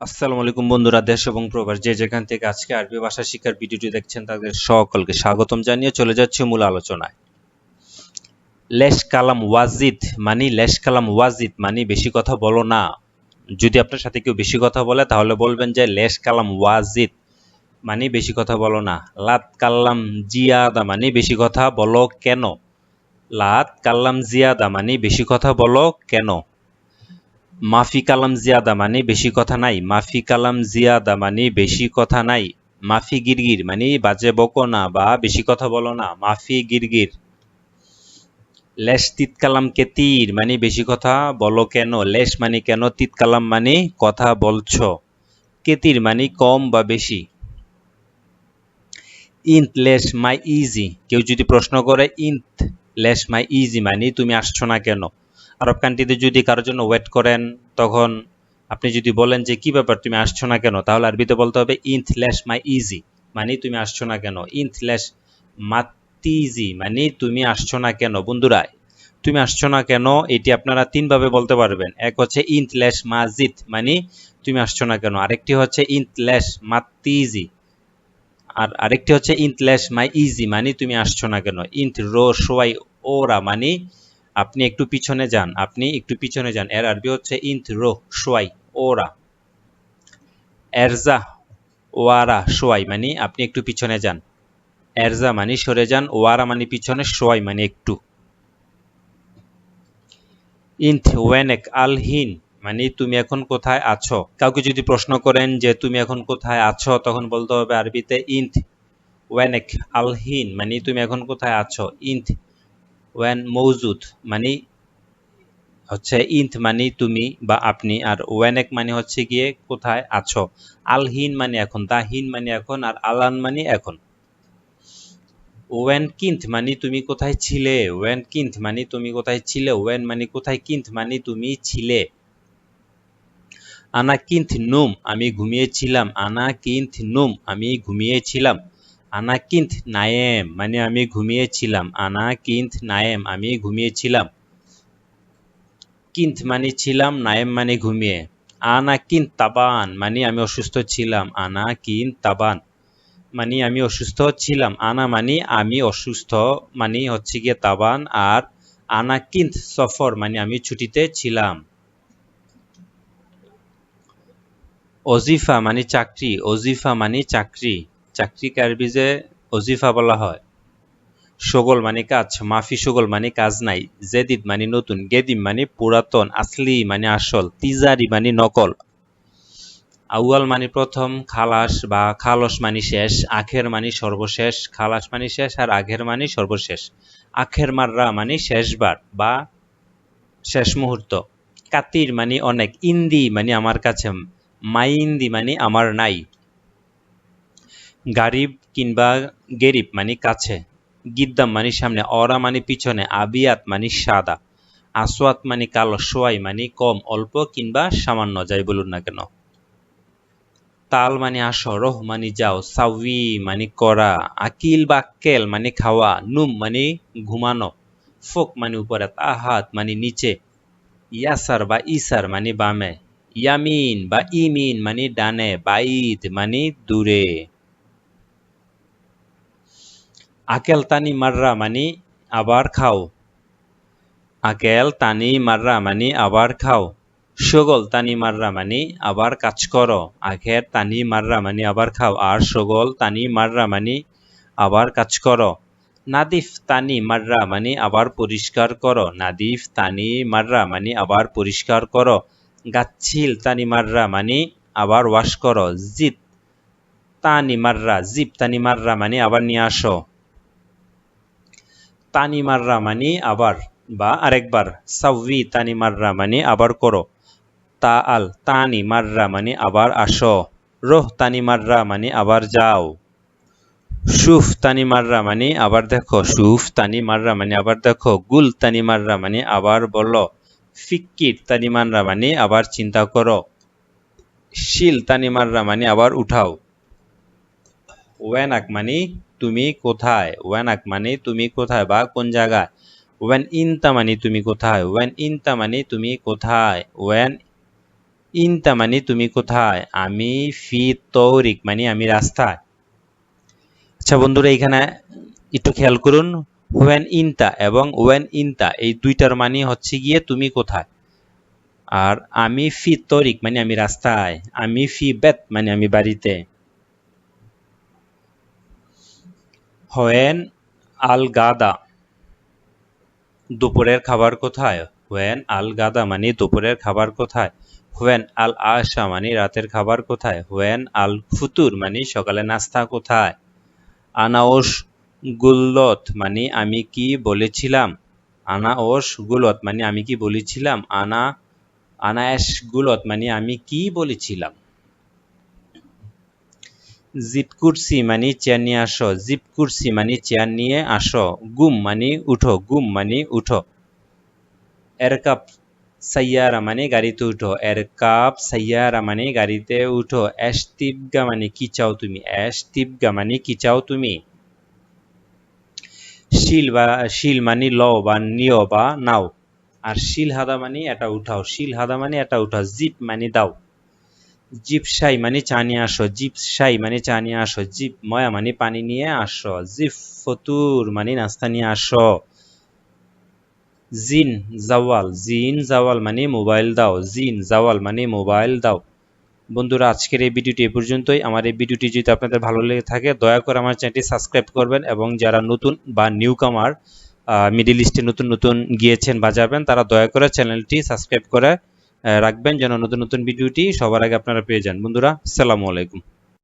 আসসালামু আলাইকুম বন্ধুরা, দেশ এবং প্রবাস যে যেখান থেকে আজকে আরবি ভাষা শিক্ষার ভিডিওটি দেখছেন তাদের সকলকে স্বাগতম জানিয়ে চলে যাচ্ছে মূল আলোচনায়। লেশ কালাম ওয়াজিদ মানে লেশ কালাম ওয়াজিদ মানে বেশি কথা বলো না। যদি আপনার সাথে কেউ বেশি কথা বলে, তাহলে বলবেন যে লেশ কালাম ওয়াজিদ মানে বেশি কথা বলো না। লাত কাল্লাম জিয়াদা মানে বেশি কথা বলো কেন? লাত কাল্লাম জিয়াদা মানে বেশি কথা বলো কেন? মাফি কালাম জিয়াদা মানে বেশি কথা নাই, মাফি কালাম জিয়াদা মানে বেশি কথা নাই, মাফি গিরগির মানে বাজে বকো না বা বেশি কথা বলো না, মাফি গিরগির। লেশ তিত কালাম কেতির মানে বেশি কথা বলো কেন, লেশ মানে কেন তিত কালাম মানে কথা বলছো কেতির মানে কম বা বেশি। ইন্ট লেশ মাই ইজি, কেউ যদি প্রশ্ন করে ইন্ট লেশ মাই ইজি মানে তুমি আসছো না কেন আরব কান্ট্রিতে যদি কারোর জন্য ওয়েট করেন, তখন আপনি যদি বলেন যে, কি ব্যাপার, তুমি আসছো না কেন? তাহলে আরবিতে বলতে হবে, ইন্থ ল্যাশ মাই ইজি। মানে তুমি আসছো না কেন? ইন্থ ল্যাশ মাতিজি মানে তুমি আসছো না কেন? বন্ধুরা, তুমি আসছো না কেন? এটি আপনারা তিনভাবে বলতে পারবেন। এক হচ্ছে, ইন্থ ল্যাশ মাজিদ। মানে তুমি আসছো না কেন? আরেকটি হচ্ছে, ইন্থ ল্যাশ মাতিজি আর আরেকটি হচ্ছে, ইন্থ ল্যাশ মাই ইজি। মানে তুমি আসছো না কেন? ইন্থ রো সোয়াই ওরা। মানে আপনি একটু পিছনে যান, আপনি একটু পিছনে যান। এর আরবি হচ্ছে ইন্থ রো সোয়াই, ওরা। এরজা, ওয়ারা, সোয়াই মানে আপনি একটু পিছনে যান। এরজা মানে সরে যান, ওয়ারা মানে পিছনে, সোয়াই মানে একটু। ইন্থ ওয়েনেক আলহিন মানে তুমি এখন কোথায় আছো? কাউকে যদি প্রশ্ন করেন যে তুমি এখন কোথায় আছো, তখন বলতে হবে আরবিতে ইন্থ ওয়েনেক আলহিন মানে তুমি এখন কোথায় আছো? ইন্থ ওয়ান মৌজুদ মানে হচ্ছে ইন্থ মানে তুমি বা আপনি, আর ওয়ানেক মানে হচ্ছে গিয়ে কোথায় আছো। আলহিন মানে এখন দাহিন মানে এখন, আর আলান মানে এখন। ওয়েন কিন্থ মানে তুমি কোথায় ছিলে ওয়েন কিন্থ মানে তুমি কোথায় ছিলে ওয়েন মানে কোথায় কিন্থ মানে তুমি ছিলে। আনা কিন্থ নুম আমি ঘুমিয়েছিলাম। আনা কিন্থ নুম আমি ঘুমিয়েছিলাম। আনা কিন্থ নায়েম মানে আমি ঘুমিয়েছিলাম। আনা কিন্থ নায়েম, আমি ঘুমিয়েছিলাম। কিন্থ মানে ছিলাম, নায়েম মানে ঘুমিয়ে। আনা তাবান মানে আমি অসুস্থ ছিলাম। আনা কিন তাবান মানে আমি অসুস্থ ছিলাম। আনা মানে আমি অসুস্থ মানে হচ্ছে গিয়ে তাবান। আর আনা কিন্থ সফর মানে আমি ছুটিতে ছিলাম। অজিফা মানে চাকরি অজিফা মানে চাকরি। চাকরি কারবিজে অজিফা বলা হয়। সগল মানে কাজ, মাফি সগল মানে কাজ নাই, জেদিদ মানে নতুন, গেদিম মানে পুরাতন, আসলি মানে আসল, তিজারি মানে নকল। আউয়াল মানে প্রথম, খালাস বা খালস মানে শেষ, আখের মানে সর্বশেষ, খালাস মানে শেষ আর আখের মানে সর্বশেষ। আখের মাররা মানে শেষবার বা শেষ মুহূর্ত। কাতির মানে অনেক, ইন্দি মানে আমার কাছে, মাইন্দি মানে আমার নাই। গারিব কিংবা গেরিব মানে কাছে। গিদ্দাম মানে সামনে, অরা মানে পিছনে, আবিয়াত মানে সাদা। আসওয়াত মানে কালো, সোয়াই মানে কম, অল্প কিংবা সামান্য, যাই বলুন না কেন। তাল মানে আসো রহ মানে যাও সাউই মানে করা। আকিল বা কেল মানে খাওয়া, নুম মানে ঘুমানো। ফোক মানে উপরে আহাত মানে নিচে। ইয়াসার বা ইসার মানে বামে। ইয়ামিন বা ইমিন মানে ডানে বাইদ মানে দূরে। আকেল তানি মাররা মানে আবার খাও। আকেল তানি মাররা মানে আবার খাও। সগল তানি মাররা মানে আবার কাজ করো। আখের তানি মাররা মানে আবার খাও আর সগল তানি মাররা মানে আবার কাজ করো। নাদিফ তানি মাররা মানে আবার পরিষ্কার করো। নাদিফ তানি মাররা মানে আবার পরিষ্কার করো। গাচ্ছিল তানি মাররা মানে আবার ওয়াশ করো। জিত তানি মাররা, জিপ তানি মাররা মানে আবার নিয়ে আসো। তানি মাররা মানে আবার বা আরেকবার সাউই তানি মাররা মানে আবার করো। তা আল তানি মাররা মানে আবার আসো। রোহ তানি মাররা মানে আবার যাও। সুফ তানি মাররা মানে আবার দেখো। সুফ তানি মাররা মানে আবার দেখো। গুল তানি মাররা মানে আবার বলো। ফিক্কির তানি মাররা মানে আবার চিন্তা করো। শিল তানি মাররা মানে আবার উঠাও। ওয়ানাক মানে তুমি কোথায়? ওয়ানাক মানে তুমি কোথায় বা কোন জায়গায়? ওয়ান ইনতা মানে তুমি কোথায়? ওয়ান ইনতা মানে তুমি কোথায়? ওয়ান ইনতা মানে তুমি কোথায়? আমি ফি তৌরিক মানে আমি রাস্তায়। আচ্ছা বন্ধুরা এখানে একটু খেয়াল করুন। ওয়েন ইনতা এবং ওয়েন ইনতা এই দুইটার মানে হচ্ছে গিয়ে তুমি কোথায়? আর আমি ফি তরিক মানে আমি রাস্তায়। আমি ফি বেত মানে আমি বাড়িতে। হোয়েন আল গাদা দুপুরের খাবার কোথায়? হোয়েন আল গাদা মানে দুপুরের খাবার কোথায়? হোয়েন আল আশা মানে রাতের খাবার কোথায়? হোয়েন আল ফুতুর মানে সকালে নাস্তা কোথায়? আনাওস গুল্লত মানে আমি কি বলেছিলাম? আনা ওস গুলত মানে আমি কি বলেছিলাম? আনা আনায়াস গুলত মানে আমি কি বলেছিলাম? জিপ কুরসি মানে চেয়ার নিয়ে আসো, জিপ কুরসি মানে চেয়ার নিয়ে আসো, গুম মানে উঠো, গুম মানে উঠো। এরকাপ সাইয়ারা মানে গাড়িতে উঠো এরকাপ সাইয়ারা মানে গাড়িতে উঠো। অ্যাস্তিবগা মানে কি চাও তুমি? অ্যাস্তিবগা মানে কি চাও তুমি? শিল বা, শিল মানে ল বা নিয় বা নাও। আর শিল হাদা মানে এটা উঠাও, শিল হাদা মানে এটা উঠাও, জিপ মানে দাও। জিপ সাই মানে চা নিয়ে আসো, জিপ সাই মানে চা নিয়ে আসো, জিপ ময়া মানে পানি নিয়ে আসো, জিপ ফতুর মানে নাস্তা নিয়ে আসো। জিন জাওয়াল জিন জাওয়াল মানে মোবাইল দাও, জিন জাওয়াল মানে মোবাইল দাও। বন্ধুরা, আজকের এই ভিডিওটি এ পর্যন্তই। আমার এই ভিডিওটি যদি আপনাদের ভালো লেগে থাকে, দয়া করে আমার চ্যানেলটি সাবস্ক্রাইব করবেন এবং যারা নতুন বা নিউ কামার মিডিল ইস্টে নতুন নতুন গিয়েছেন বা যাবেন, তারা দয়া করে চ্যানেলটি সাবস্ক্রাইব করে রাখবেন যেন নতুন নতুন ভিডিওটি সবার আগে আপনারা পেয়ে যান। বন্ধুরা সালামু আলাইকুম।